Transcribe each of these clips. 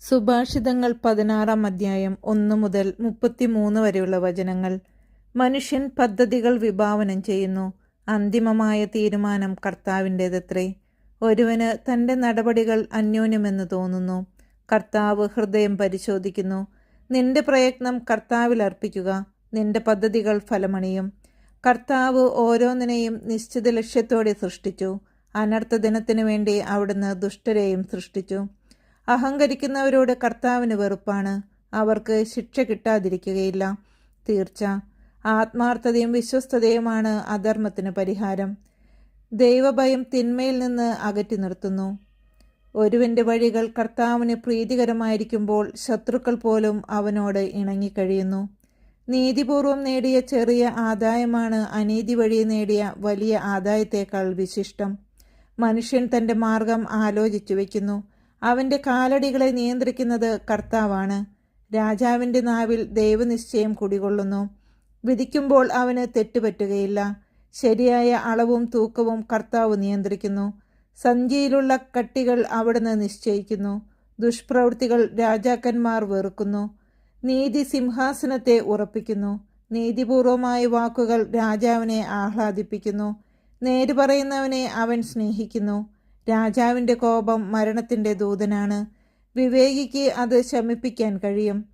സുഭാഷിതങ്ങൾ പതിനാറാം അധ്യായം ഒന്ന് മുതൽ മുപ്പത്തിമൂന്ന് വരെയുള്ള വചനങ്ങൾ. മനുഷ്യൻ പദ്ധതികൾ വിഭാവനം ചെയ്യുന്നു. അന്തിമമായ തീരുമാനം കർത്താവിന്റേതത്രേ. ഒരുവന് തന്റെ നടപടികൾ അന്യോന്യമെന്ന് തോന്നുന്നു. കർത്താവ് ഹൃദയം പരിശോധിക്കുന്നു. നിന്റെ പ്രയത്നം കർത്താവിൽ അർപ്പിക്കുക. നിന്റെ പദ്ധതികൾ ഫലമണിയും. കർത്താവ് ഓരോന്നിനെയും നിശ്ചിത ലക്ഷ്യത്തോടെ സൃഷ്ടിച്ചു. അനർത്ഥ ദിനത്തിനു വേണ്ടി അവിടുന്ന് ദുഷ്ടരെയും സൃഷ്ടിച്ചു. അഹങ്കരിക്കുന്നവരോട് കർത്താവിന് വെറുപ്പാണ്. അവർക്ക് ശിക്ഷ കിട്ടാതിരിക്കുകയില്ല. തീർച്ച. ആത്മാർത്ഥതയും വിശ്വസ്തതയുമാണ് അധർമ്മത്തിന് പരിഹാരം. ദൈവഭയം തിന്മയിൽ നിന്ന് അകറ്റി നിർത്തുന്നു. ഒരുവന്റെ വഴികൾ കർത്താവിന് പ്രീതികരമായിരിക്കുമ്പോൾ ശത്രുക്കൾ പോലും അവനോട് ഇണങ്ങിക്കഴിയുന്നു. നീതിപൂർവം നേടിയ ചെറിയ ആദായമാണ് അനീതി വഴി നേടിയ വലിയ ആദായത്തേക്കാൾ വിശിഷ്ടം. മനുഷ്യൻ തന്റെ മാർഗം ആലോചിച്ചു വയ്ക്കുന്നു. അവന്റെ കാലടികളെ നിയന്ത്രിക്കുന്നത് കർത്താവാണ്. രാജാവിന്റെ നാവിൽ ദൈവനിശ്ചയം കുടികൊള്ളുന്നു. വിധിക്കുമ്പോൾ അവന് തെറ്റുപറ്റുകയില്ല. ശരിയായ അളവും തൂക്കവും കർത്താവ് നിയന്ത്രിക്കുന്നു. സഞ്ചിയിലുള്ള കട്ടികൾ അവിടുന്ന് നിശ്ചയിക്കുന്നു. ദുഷ്പ്രവൃത്തികൾ രാജാക്കന്മാർ വെറുക്കുന്നു. നീതി സിംഹാസനത്തെ ഉറപ്പിക്കുന്നു. നീതിപൂർവമായ വാക്കുകൾ രാജാവിനെ ആഹ്ലാദിപ്പിക്കുന്നു. നേര് പറയുന്നവനെ അവൻ സ്നേഹിക്കുന്നു. രാജാവിന്റെ കോപം മരണത്തിന്റെ ദൂതനാണ്. വിവേകിക്ക് അത് ശമിപ്പിക്കാൻ കഴിയും.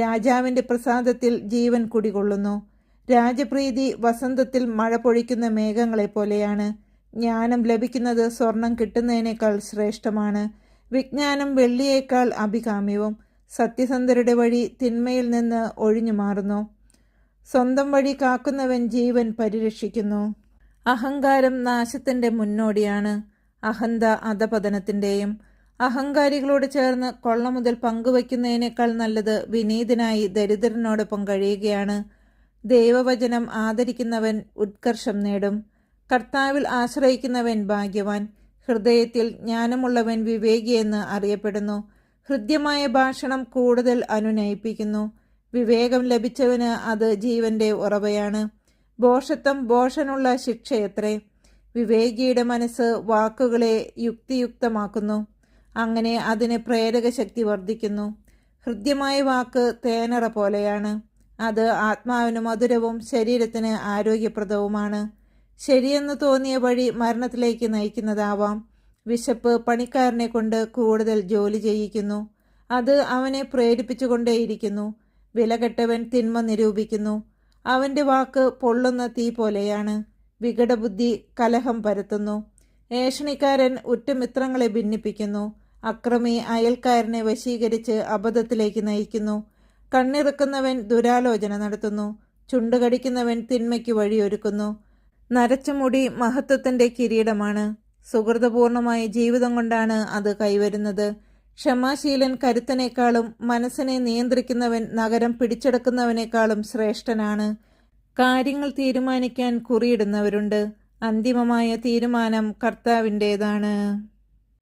രാജാവിന്റെ പ്രസാദത്തിൽ ജീവൻ കുടികൊള്ളുന്നു. രാജപ്രീതി വസന്തത്തിൽ മഴ പൊഴിക്കുന്ന മേഘങ്ങളെ പോലെയാണ്. ജ്ഞാനം ലഭിക്കുന്നത് സ്വർണം കിട്ടുന്നതിനേക്കാൾ ശ്രേഷ്ഠമാണ്. വിജ്ഞാനം വെള്ളിയേക്കാൾ അഭികാമ്യവും. സത്യസന്ധരുടെ വഴി തിന്മയിൽ നിന്ന് ഒഴിഞ്ഞു മാറുന്നു. സ്വന്തം വഴി കാക്കുന്നവൻ ജീവൻ പരിരക്ഷിക്കുന്നു. അഹങ്കാരം നാശത്തിന്റെ മുന്നോടിയാണ്. അഹന്ത അധപതനത്തിന്റെയും അഹങ്കാരികളോട് ചേർന്ന് കൊള്ള മുതൽ പങ്കുവയ്ക്കുന്നതിനേക്കാൾ നല്ലത് വിനീതനായി ദരിദ്രനോടൊപ്പം കഴിയുകയാണ് ദൈവവചനം ആദരിക്കുന്നവൻ ഉത്കർഷം നേടും. കർത്താവിൽ ആശ്രയിക്കുന്നവൻ ഭാഗ്യവാൻ. ഹൃദയത്തിൽ ജ്ഞാനമുള്ളവൻ വിവേകിയെന്ന് അറിയപ്പെടുന്നു. ഹൃദ്യമായ ഭാഷണം കൂടുതൽ അനുനയിപ്പിക്കുന്നു. വിവേകം ലഭിച്ചവന് അത് ജീവന്റെ ഉറവയാണ്. ബോഷത്വം ബോഷനുള്ള ശിക്ഷയത്രേ. വിവേകിയുടെ മനസ്സ് വാക്കുകളെ യുക്തിയുക്തമാക്കുന്നു. അങ്ങനെ അതിന് പ്രേരക ശക്തി വർദ്ധിക്കുന്നു. ഹൃദ്യമായ വാക്ക് തേനറ പോലെയാണ്. അത് ആത്മാവിന് മധുരവും ശരീരത്തിന് ആരോഗ്യപ്രദവുമാണ്. ശരിയെന്ന് തോന്നിയ വഴി മരണത്തിലേക്ക് നയിക്കുന്നതാവാം. വിശപ്പ് പണിക്കാരനെ കൊണ്ട് കൂടുതൽ ജോലി ചെയ്യിക്കുന്നു. അത് അവനെ പ്രേരിപ്പിച്ചുകൊണ്ടേയിരിക്കുന്നു. വിലകെട്ടവൻ തിന്മ നിരൂപിക്കുന്നു. അവന്റെ വാക്ക് പൊള്ളുന്ന തീ പോലെയാണ്. വികടബുദ്ധി കലഹം പരത്തുന്നു. ഏഷണിക്കാരൻ ഉറ്റമിത്രങ്ങളെ ഭിന്നിപ്പിക്കുന്നു. അക്രമി അയൽക്കാരനെ വശീകരിച്ച് അബദ്ധത്തിലേക്ക് നയിക്കുന്നു. കണ്ണിറുക്കുന്നവൻ ദുരാലോചന നടത്തുന്നു. ചുണ്ടുകടിക്കുന്നവൻ തിന്മയ്ക്ക് വഴിയൊരുക്കുന്നു. നരച്ച മുടി മഹത്വത്തിന്റെ കിരീടമാണ്. സുഹൃതപൂർണമായ ജീവിതം കൊണ്ടാണ് അത് കൈവരുന്നത്. ക്ഷമാശീലൻ കരുത്തനേക്കാളും മനസ്സിനെ നിയന്ത്രിക്കുന്നവൻ നഗരം പിടിച്ചെടുക്കുന്നവനേക്കാളും ശ്രേഷ്ഠനാണ്. കാര്യങ്ങൾ തീരുമാനിക്കാൻ കുറിയിടുന്നവരുണ്ട്. അന്തിമമായ തീരുമാനം കർത്താവിന്റേതാണ്.